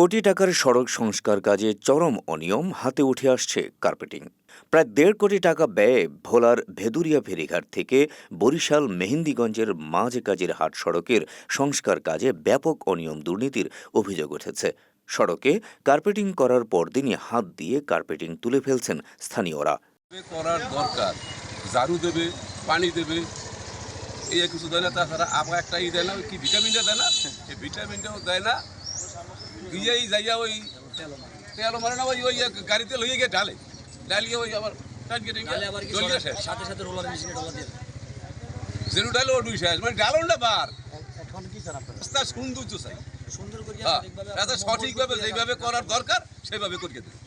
কোটি টাকার সড়ক সংস্কার কাজে চরম অনিয়ম হাতে উঠে আসছে কার্পেটিং। প্রায় দেড় কোটি টাকা ব্যয়ে ভোলার ভেদুরিয়া ফেরিঘাট থেকে বরিশাল মেহেন্দিগঞ্জের মাঝ কাজের হাট সড়কের সংস্কার কাজে ব্যাপক অনিয়ম দুর্নীতির অভিযোগ উঠেছে। সড়কে কার্পেটিং করার পরদিনই হাত দিয়ে কার্পেটিং তুলে ফেলছেন স্থানীয়রা। করার দরকার। ঝাড়ু দেবে, পানি দেবে, এই কিছু দেয় না, তাছাড়া আবার একটা ই দেয় না কি ভিটামিনটা দেয় না? ভিটামিনটাও দেয় না দিয়েই যাইয়া ওই তেল মারে না ওই ওই গাড়িতে লইয়ে গিয়ে ঢালে। ঢালিয়ে ওই আবার সাথে সাথে রোলার মেশিনে ডলার দিয়ে। শেষ। মানে ঢালুন না বার। এখন কি স্যার আপনারা? রাস্তা সুন্দর তো চাই সুন্দর করে হ্যাঁ রাস্তা সঠিকভাবে মজবুত করার দরকার সেইভাবে করিয়ে দেবে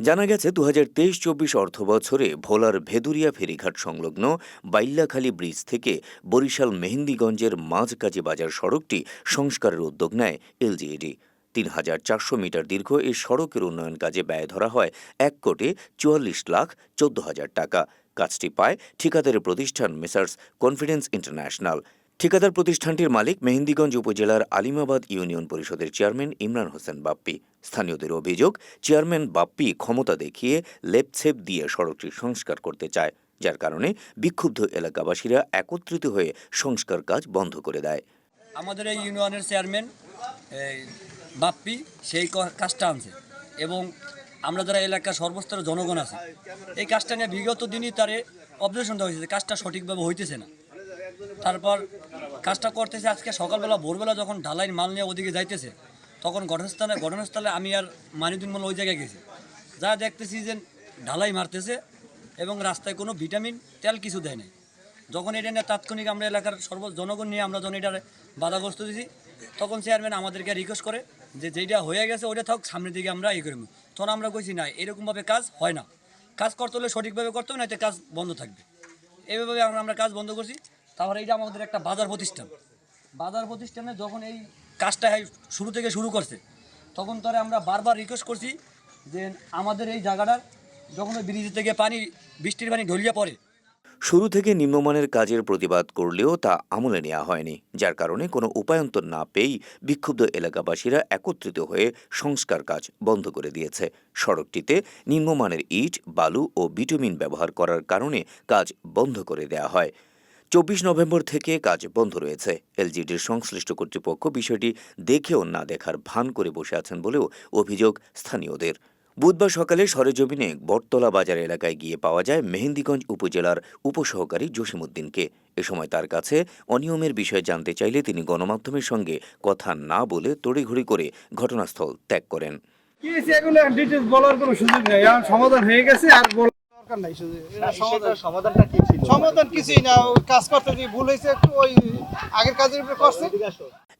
জানা গেছে দু হাজার তেইশ চব্বিশ অর্থ বছরে ভোলার ভেদুরিয়া ফেরিঘাট সংলগ্ন বাইল্লাখালী ব্রিজ থেকে বরিশাল মেহেন্দিগঞ্জের মাঝকাজি বাজার সড়কটি সংস্কারের উদ্যোগ নেয় এলজিইডি। তিন হাজার চারশো মিটার দীর্ঘ এই সড়কের উন্নয়ন কাজে ব্যয় ধরা হয় এক কোটি চুয়াল্লিশ লাখ চোদ্দ হাজার টাকা। কাজটি পায় ঠিকাদারের প্রতিষ্ঠান মেসার্স কনফিডেন্স ইন্টারন্যাশনাল। ঠিকাদার প্রতিষ্ঠানটির মালিক মেহেন্দিগঞ্জ উপজেলার আলিমাবাদ ইউনিয়ন পরিষদের চেয়ারম্যান ইমরান হোসেন বাপ্পি। স্থানীয়দের অভিযোগ, চেয়ারম্যান বাপ্পি ক্ষমতা দেখিয়ে লেপছেপ দিয়ে সড়কটি সংস্কার করতে চায়, যার কারণে বিক্ষুব্ধ এলাকাবাসীরা একত্রিত হয়ে সংস্কার কাজ বন্ধ করে দেয়। আমাদের এই ইউনিয়নের চেয়ারম্যান বাপ্পি, সেই কাজটা আনছে। এবং আমরা যারা এলাকার সর্বস্তরের জনগণ আছে, এই কাজটা নিয়ে বিগত দিনই তারে অবজেকশন দেওয়া হয়েছে কাজটা সঠিকভাবে হইতেছে না। তারপর কাজটা করতেছে আজকে সকালবেলা, ভোরবেলা যখন ঢালাইয়ের মাল নিয়ে ওদিকে যাইতেছে, তখন ঘটনাস্থলে ঘটনাস্থলে আমি আর মানিদুন মল ওই জায়গায় গেছি। যা দেখতেছি যে ঢালাই মারতেছে এবং রাস্তায় কোনো ভিটামিন, তেল কিছু দেয় নাই। যখন এটা নিয়ে তাৎক্ষণিক আমরা এলাকার সর্ব জনগণ নিয়ে আমরা যখন এটার বাধাগ্রস্ত দিয়েছি তখন চেয়ারম্যান আমাদেরকে রিকোয়েস্ট করে যে যেটা হয়ে গেছে ওটা থাক, সামনের দিকে আমরা ইয়ে করব। তখন আমরা কইছি, না, এরকমভাবে কাজ হয় না। কাজ করতে হলে সঠিকভাবে করতে হবে না এতে কাজ বন্ধ থাকবে। এইভাবে আমরা আমরা কাজ বন্ধ করছি। তারপরে এইটা আমাদের একটা বাজার প্রতিষ্ঠান। বাজার প্রতিষ্ঠানে যখন এই কাজটা শুরু থেকে শুরু করছে, তখন তারা আমরা বারবার রিকোয়েস্ট করছি যে আমাদের এই জায়গাটার যখন ওই ব্রিজ থেকে পানি, বৃষ্টির পানি ঢলিয়ে পড়ে শুরু থেকে নিম্নমানের কাজের প্রতিবাদ করলেও তা আমলে নেওয়া হয়নি, যার কারণে কোনো উপায়ন্তর না পেয়েই বিক্ষুব্ধ এলাকাবাসীরা একত্রিত হয়ে সংস্কার কাজ বন্ধ করে দিয়েছে। সড়কটিতে নিম্নমানের ইট, বালু ও বিটুমিন ব্যবহার করার কারণে কাজ বন্ধ করে দেওয়া হয়। চব্বিশ নভেম্বর থেকে কাজ বন্ধ রয়েছে। এলজিডির সংশ্লিষ্ট কর্তৃপক্ষ বিষয়টি দেখেও না দেখার ভান করে বসে আছেন বলেও অভিযোগ স্থানীয়দের। বুধবার সকালে সরেজমিনে বটতলা বাজার এলাকায় গিয়ে পাওয়া যায় মেহেন্দিগঞ্জ উপজেলার উপসহকারী জসিমউদ্দিনকে। এ সময় তার কাছে অনিয়মের বিষয়ে জানতে চাইলে তিনি গণমাধ্যমের সঙ্গে কথা না বলে তড়িঘড়ি করে ঘটনাস্থল ত্যাগ করেন। কি হয়েছে? এগুলো ডিটেলস বলার কোনো সুযোগ নেই। সমাধান হয়ে গেছে আর দরকার নাই। শুধু এটা সমাধান। সমাধানটা কি ছিল? সমাধান কিছুই না। ওই কাজ করতে গিয়ে ভুল হয়েছে একটু ওই আগের কাজের উপরে করছে।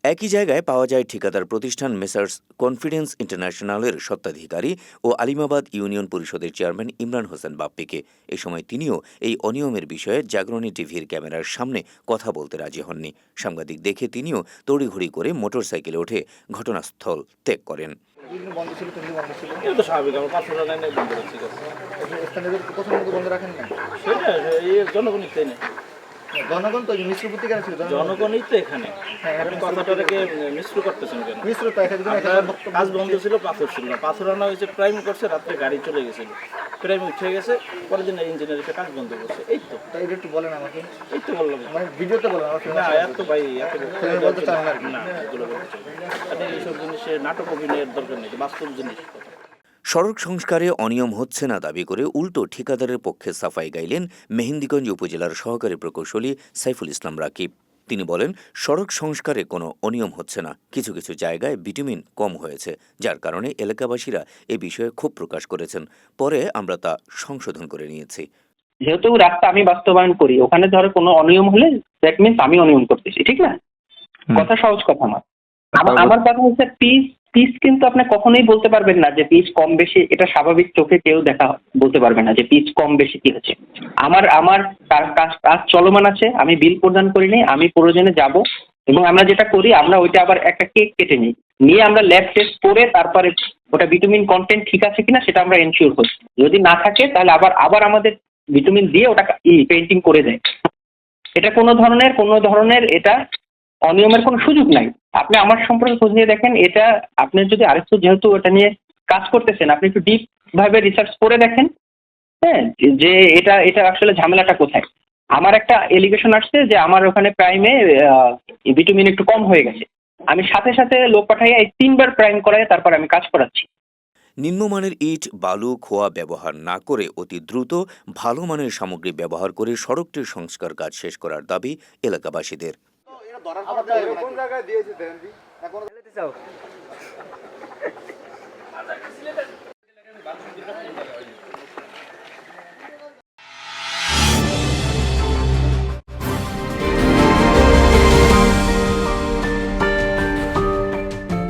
একই জায়গায় পাওয়া যায় ঠিকাদার প্রতিষ্ঠান মেসার্স কনফিডেন্স ইন্টারন্যাশনালের স্বত্বাধিকারী ও আলিমাবাদ ইউনিয়ন পরিষদের চেয়ারম্যান ইমরান হোসেন বাপ্পিকে। এ সময় তিনিও এই অনিয়মের বিষয়ে জাগরণী টিভির ক্যামেরার সামনে কথা বলতে রাজি হননি। সাংবাদিক দেখে তিনিও তড়িঘড়ি করে মোটরসাইকেলে উঠে ঘটনাস্থল ত্যাগ করেন। বন্ধ ছিল তুমি বন্ধ ছিল এটা তো স্বাভাবিক আমার পাঁচশো টাকা নিয়ে বন্ধ রাখছি কাজ। স্থানীয়দের প্রথম মতো বন্ধ রাখেন না সেটা এই জনগণই জনগণ তো মিশ্র প্রতিকার ছিল জনগণই তো এখানে। আপনি কথাটাকে মিশ্র করতেছেন কেন? মিশ্র তো এখানে আপনার কাজ বন্ধ ছিল পাথর ছিল না। পাথর আনা হয়েছে প্রাইম করছে রাত্রে গাড়ি চলে গেছিল। প্রাইম উঠে গেছে পরের দিন ইঞ্জিনিয়ার এসে কাজ বন্ধ করছে। এই তো। এটা একটু বলেন আমাকে। এই তো বললাম। মানে ভিডিওতে বলেন না এত ভাই এত বলতে চান না। আর কি? না এগুলো বলতে চাই আপনি এইসব জিনিসে নাটক অভিনয়ের দরকার নেই বাস্তব জিনিস। সড়ক সংস্কারে অনিয়ম হচ্ছে না দাবি করে উল্টো ঠিকাদারের পক্ষে সাফাই গাইলেন মেহেন্দিগঞ্জ উপজেলার সহকারী প্রকৌশলী সাইফুল ইসলাম রাকিব। তিনি বলেন সড়ক সংস্কারে কোনো অনিয়ম হচ্ছে না। কিছু কিছু জায়গায় ভিটামিন কম হয়েছে যার কারণে এলাকাবাসীরা এ বিষয়ে ক্ষোভ প্রকাশ করেছেন। পরে আমরা তা সংশোধন করে নিয়েছি। যেহেতু রাস্তা আমি বাস্তবায়ন করি ওখানে ধরো কোনো অনিয়ম হলে দ্যাট মিনস আমি অনিয়ম করতেছি ঠিক না? কথা সহজ কথা আমার আমার- আমার কথা হচ্ছে পিস পিস কিন্তু আপনি কখনোই বলতে পারবেন না যে পিচ কম বেশি, এটা স্বাভাবিক চোখে কেউ দেখা বলতে পারবে না যে পিচ কম বেশি কি হচ্ছে। আমার আমার কাজ চলমান আছে, আমি বিল প্রদান করিনি, আমি প্রয়োজনে যাব এবং আমরা যেটা করি, আমরা ওইটা আবার একটা কেক কেটে নিই। নিয়ে আমরা ল্যাব টেস্ট করে তারপরে ওটা ভিটামিন কন্টেন্ট ঠিক আছে কিনা সেটা আমরা এনশিওর করি। যদি না থাকে, তাহলে আবার আবার আমাদের ভিটামিন দিয়ে ওটা পেন্টিং করে দেয়। এটা কোনো ধরনের কোনো ধরনের এটা অনিয়মের কোনো সুযোগ নাই। আপনি আমার সম্পর্কে খোঁজ নিয়ে দেখেন, এটা আপনি যদি আরেকটু যেহেতু এটা নিয়ে কাজ করতেছেন, আপনি একটু ডিপ ভাবে রিসার্চ করে দেখেন হ্যাঁ? যে এটা এটা আসলে ঝামেলাটা কোথায়? আমার একটা এলিগেশন আসছে যে আমার ওখানে প্রাইমে ভিটামিন একটু কম হয়ে গেছে। আমি সাথে সাথে লোক পাঠাইয়া এই তিনবার প্রাইম করাই তারপর আমি কাজ করাচ্ছি। নিম্নমানের ইট, বালু, খোয়া ব্যবহার না করে অতি দ্রুত ভালো মানের সামগ্রী ব্যবহার করে সড়কটির সংস্কার কাজ শেষ করার দাবি এলাকাবাসীদের। কোন জায়গায় দিয়েছে দেন